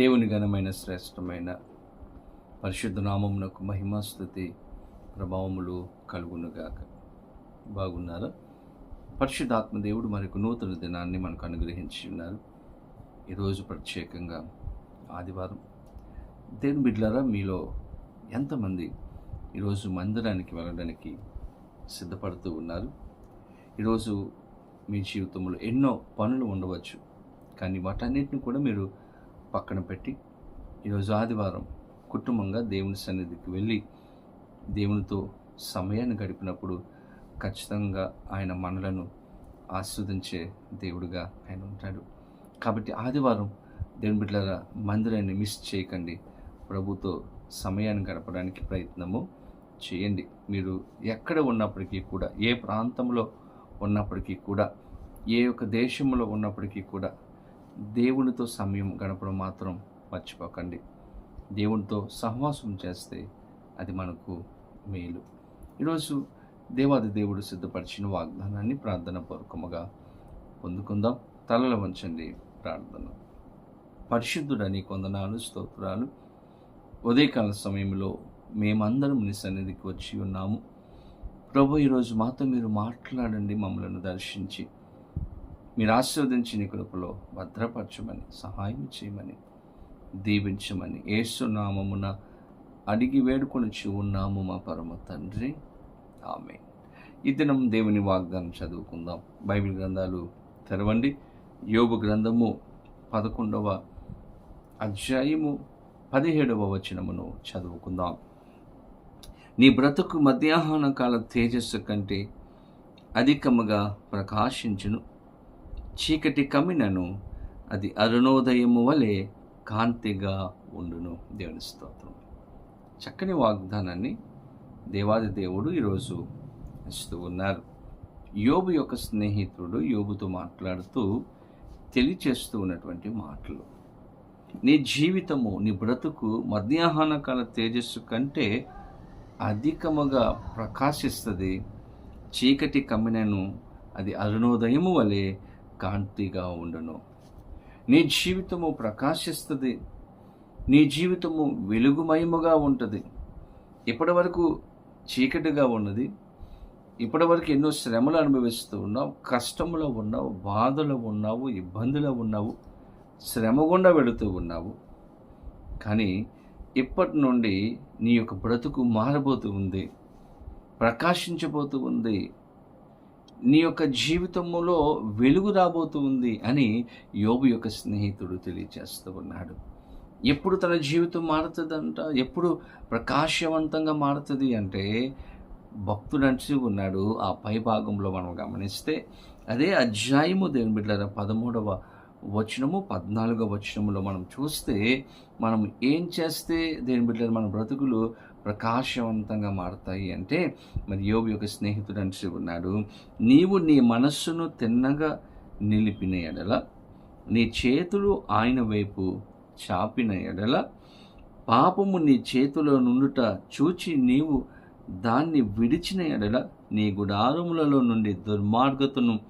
దేవుని ఘనమైన శ్రేష్టమైన పరిశుద్ధ నామమునకు మహిమాస్థుతి ప్రభావములు కలుగునుగాక. బాగున్నారా? పరిశుద్ధాత్మ దేవుడు మనకు నూతన దినాన్ని మనకు అనుగ్రహించి ఉన్నారు. ఈరోజు ప్రత్యేకంగా ఆదివారం. దేవుని బిడ్లారా మీలో ఎంతమంది ఈరోజు మందిరానికి వెళ్ళడానికి సిద్ధపడుతూ ఉన్నారు? ఈరోజు మీ జీవితంలో ఎన్నో పనులు ఉండవచ్చు. కానీ వాటన్నిటిని కూడా మీరు పక్కన పెట్టి ఈరోజు ఆదివారం కుటుంబంగా దేవుని సన్నిధికి వెళ్ళి దేవునితో సమయాన్ని గడిపినప్పుడు ఖచ్చితంగా ఆయన మనలను ఆస్వాదించే దేవుడుగా ఆయన ఉంటాడు. కాబట్టి ఆదివారం దేవుని బిడ్డల మందిరాన్ని మిస్ చేయకండి. ప్రభుతో సమయాన్ని గడపడానికి ప్రయత్నము చేయండి. మీరు ఎక్కడ ఉన్నప్పటికీ కూడా ఏ ప్రాంతంలో ఉన్నప్పటికీ కూడా ఏ యొక్క దేశంలో ఉన్నప్పటికీ కూడా దేవునితో సమయం గడపడం మాత్రం మర్చిపోకండి. దేవునితో సహవాసం చేస్తే అది మనకు మేలు. ఈరోజు దేవాది దేవుడు సిద్ధపరిచిన వాగ్దానాన్ని ప్రార్థన పూర్వకముగా పొందుకుందాం. తలల వంచండి ప్రార్థన. పరిశుద్ధుడని కొందనాలు స్తోత్రాలు. ఉదయకాల సమయంలో మేమందరం నీ సన్నిధికి వచ్చి ఉన్నాము. ప్రభు ఈరోజు మాతో మీరు మాట్లాడండి మమ్మల్ని దర్శించి మీరు ఆశీర్వదించి నీ కృపలో భద్రపరచమని సహాయం చేయమని దీవించమని ఏసునామమున అడిగి వేడుకొని ఉన్నాము మా పరమ తండ్రి. ఆమె ఈ దినం దేవుని వాగ్దానం చదువుకుందాం. బైబిల్ గ్రంథాలు తెరవండి. యోగు గ్రంథము పదకొండవ అధ్యాయము పదిహేడవ వచనమును చదువుకుందాం. నీ బ్రతుకు మధ్యాహ్న కాల తేజస్సు కంటే అధికముగా ప్రకాశించును. చీకటి కమ్మినను అది అరుణోదయము వలె కాంతిగా ఉండును. దేవుని స్తోత్రం. చక్కని వాగ్దానాన్ని దేవాది దేవుడు ఈరోజు ఇస్తూ ఉన్నారు. యోబు యొక్క స్నేహితుడు యోబుతో మాట్లాడుతూ తెలియచేస్తూ ఉన్నటువంటి మాటలు. నీ జీవితము నీ బ్రతుకు మధ్యాహ్న కాల తేజస్సు కంటే అధికముగా ప్రకాశిస్తుంది. చీకటి కమ్మినను అది అరుణోదయము వలె కాంతిగా ఉండును. నీ జీవితము ప్రకాశిస్తుంది. నీ జీవితము వెలుగుమయముగా ఉంటుంది. ఇప్పటి వరకు చీకటిగా ఉన్నది. ఇప్పటి వరకు ఎన్నో శ్రమలు అనుభవిస్తూ ఉన్నావు. కష్టంలో ఉన్నావు. బాధలో ఉన్నావు. ఇబ్బందులో ఉన్నావు. శ్రమ గుండా వెళుతూ ఉన్నావు. కానీ ఇప్పటి నుండి నీ యొక్క బ్రతుకు మారబోతూ ఉంది. ప్రకాశించబోతూ ఉంది. నీ యొక్క జీవితంలో వెలుగు రాబోతుంది అని యోబు యొక్క స్నేహితుడు తెలియజేస్తూ ఉన్నాడు. ఎప్పుడు తన జీవితం మారుతుందంట? ఎప్పుడు ప్రకాశవంతంగా మారుతుంది అంటే భక్తుడు అంటూ ఉన్నాడు. ఆ పై భాగంలో మనం గమనిస్తే అదే అధ్యాయము దేని బిడ్డ పదమూడవ వచనము పద్నాలుగవ వచనములో మనం చూస్తే మనం ఏం చేస్తే దేని బిడ్డ మన బ్రతుకులు ప్రకాశవంతంగా మారుతాయి అంటే మరి యోబు యొక్క స్నేహితుడు అంటూ ఉన్నాడు నీవు నీ మనస్సును తిన్నగా నిలిపిన ఎడల నీ చేతులు ఆయన వైపు చాపిన ఎడల పాపము నీ చేతిలో నుండుట చూచి నీవు దాన్ని విడిచిన ఎడల నీ గుడారములలో నుండి దుర్మార్గతను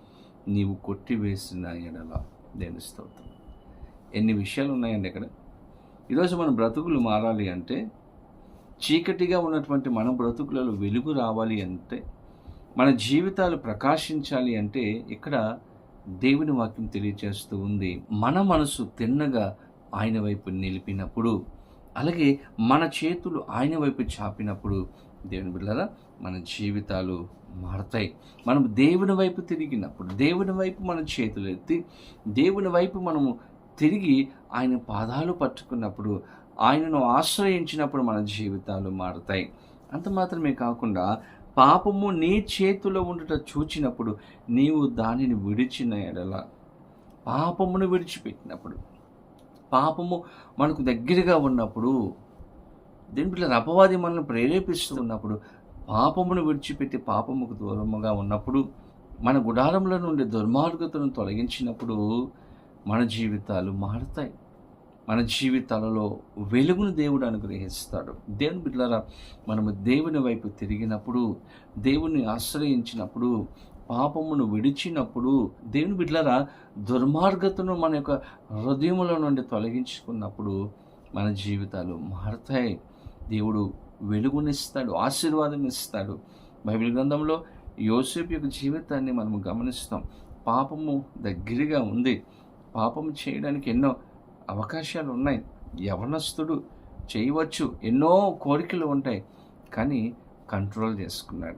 నీవు కొట్టివేసిన ఎడల. దేని స్తోత్రం. ఎన్ని విషయాలు ఉన్నాయండి ఇక్కడ. ఈరోజు మన బ్రతుకులు మారాలి అంటే చీకటిగా ఉన్నటువంటి మన బ్రతుకులలో వెలుగు రావాలి అంటే మన జీవితాలు ప్రకాశించాలి అంటే ఇక్కడ దేవుని వాక్యం తెలియచేస్తూ ఉంది. మన మనసు తిన్నగా ఆయన వైపు నిలిపినప్పుడు అలాగే మన చేతులు ఆయన వైపు చాపినప్పుడు దేవుని బిడ్డరా మన జీవితాలు మారతాయి. మనం దేవుని వైపు తిరిగినప్పుడు దేవుని వైపు మన చేతులు ఎత్తి దేవుని వైపు మనము తిరిగి ఆయన పాదాలు పట్టుకున్నప్పుడు ఆయనను ఆశ్రయించినప్పుడు మన జీవితాలు మారుతాయి. అంత మాత్రమే కాకుండా పాపము నీ చేతిలో ఉండుట చూచినప్పుడు నీవు దానిని విడిచిన ఎడల. పాపమును విడిచిపెట్టినప్పుడు పాపము మనకు దగ్గరగా ఉన్నప్పుడు దీని పిల్లలు అపవాది మనల్ని ప్రేరేపిస్తూ ఉన్నప్పుడు పాపమును విడిచిపెట్టి పాపముకు దూరముగా ఉన్నప్పుడు మన గుడారంలో నుండి దుర్మార్గతను తొలగించినప్పుడు మన జీవితాలు మారుతాయి. మన జీవితాలలో వెలుగును దేవుడు అనుగ్రహిస్తాడు. దేవుని బిడ్డలారా మనము దేవుని వైపు తిరిగినప్పుడు దేవుని ఆశ్రయించినప్పుడు పాపమును విడిచినప్పుడు దేవుని బిడ్డలారా దుర్మార్గతను మన యొక్క హృదయముల నుండి తొలగించుకున్నప్పుడు మన జీవితాలు మారుతాయి. దేవుడు వెలుగునిస్తాడు ఆశీర్వాదం ఇస్తాడు బైబిల్ గ్రంథంలో యోసేపు యొక్క జీవితాన్ని మనము గమనిస్తాం. పాపము దగ్గరగా ఉంది. పాపము చేయడానికి ఎన్నో అవకాశాలు ఉన్నాయి యవనస్తుడు చేయవచ్చు ఎన్నో కోరికలు ఉంటాయి కానీ కంట్రోల్ చేసుకున్నాడు.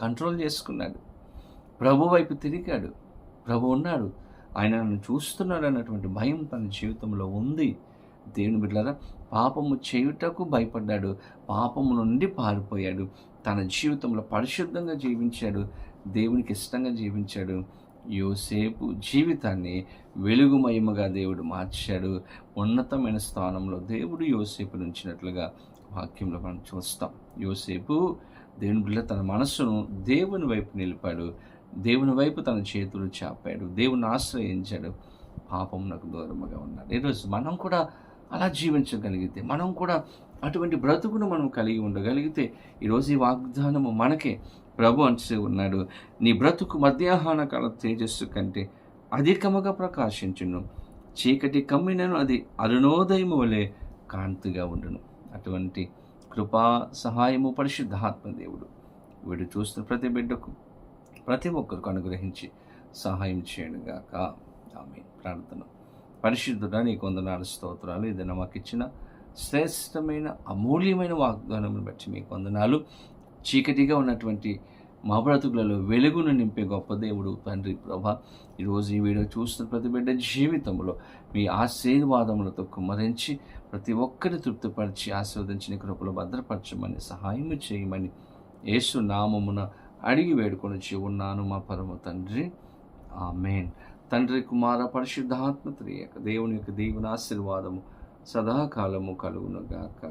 కంట్రోల్ చేసుకున్నాడు. ప్రభు వైపు తిరిగాడు. ప్రభు ఉన్నాడు. ఆయన నన్ను చూస్తున్నాడు అన్నటువంటి భయం తన జీవితంలో ఉంది. దేవుని బిడ్డలారా పాపము చేయుటకు భయపడ్డాడు. పాపము నుండి పారిపోయాడు. తన జీవితంలో పరిశుద్ధంగా జీవించాడు. దేవునికి ఇష్టంగా జీవించాడు. యోసేపు జీవితాన్ని వెలుగుమయముగా దేవుడు మార్చాడు. ఉన్నతమైన స్థానంలో దేవుడు యోసేపు నుంచినట్లుగా వాక్యంలో మనం చూస్తాం. యోసేపు దేవుని బిడ్డ తన మనస్సును దేవుని వైపు నిలిపాడు. దేవుని వైపు తన చేతులు చాపాడు. దేవుని ఆశ్రయించాడు. పాపమునకు దూరముగా ఉన్నాడు. ఈరోజు మనం కూడా అలా జీవించగలిగితే మనం కూడా అటువంటి బ్రతుకును మనం కలిగి ఉండగలిగితే ఈరోజు ఈ వాగ్దానము మనకే ప్రభు అంచే ఉన్నాడు. నీ బ్రతుకు మధ్యాహ్న కాల తేజస్సు కంటే అధికముగా ప్రకాశించును. చీకటి కమ్మినను అది అరుణోదయము వలె కాంతిగా ఉండును. అటువంటి కృపా సహాయము పరిశుద్ధాత్మ దేవుడు. వీడు చూస్తున్న ప్రతి బిడ్డకు ప్రతి ఒక్కరికి అనుగ్రహించి సహాయం చేయనుగాక ఆమె ప్రార్థన. పరిశుద్ధుడా నీ కొందనాలు స్తోత్రాలు. ఇది మాకు ఇచ్చిన శ్రేష్టమైన అమూల్యమైన వాగ్దానం బట్టి మీకు వందనాలు. చీకటిగా ఉన్నటువంటి మహబ్రతుకులలో వెలుగును నింపే గొప్ప దేవుడు తండ్రి ప్రభా. ఈరోజు ఈ వీడియో చూస్తున్న ప్రతి బిడ్డ జీవితంలో మీ ఆశీర్వాదములతో కుమ్మరించి ప్రతి ఒక్కరి తృప్తిపరిచి ఆశీర్వదించిన కృపలు భద్రపరచమని సహాయం చేయమని యేసు నామమున అడిగి వేడుకొని ఉన్నాను మా పరమ తండ్రి. ఆమెన్. తండ్రి కుమార పరిశుద్ధాత్మ త్రియక దేవుని యొక్క దేవుని ఆశీర్వాదము సదాకాలము కలుగునుగాక.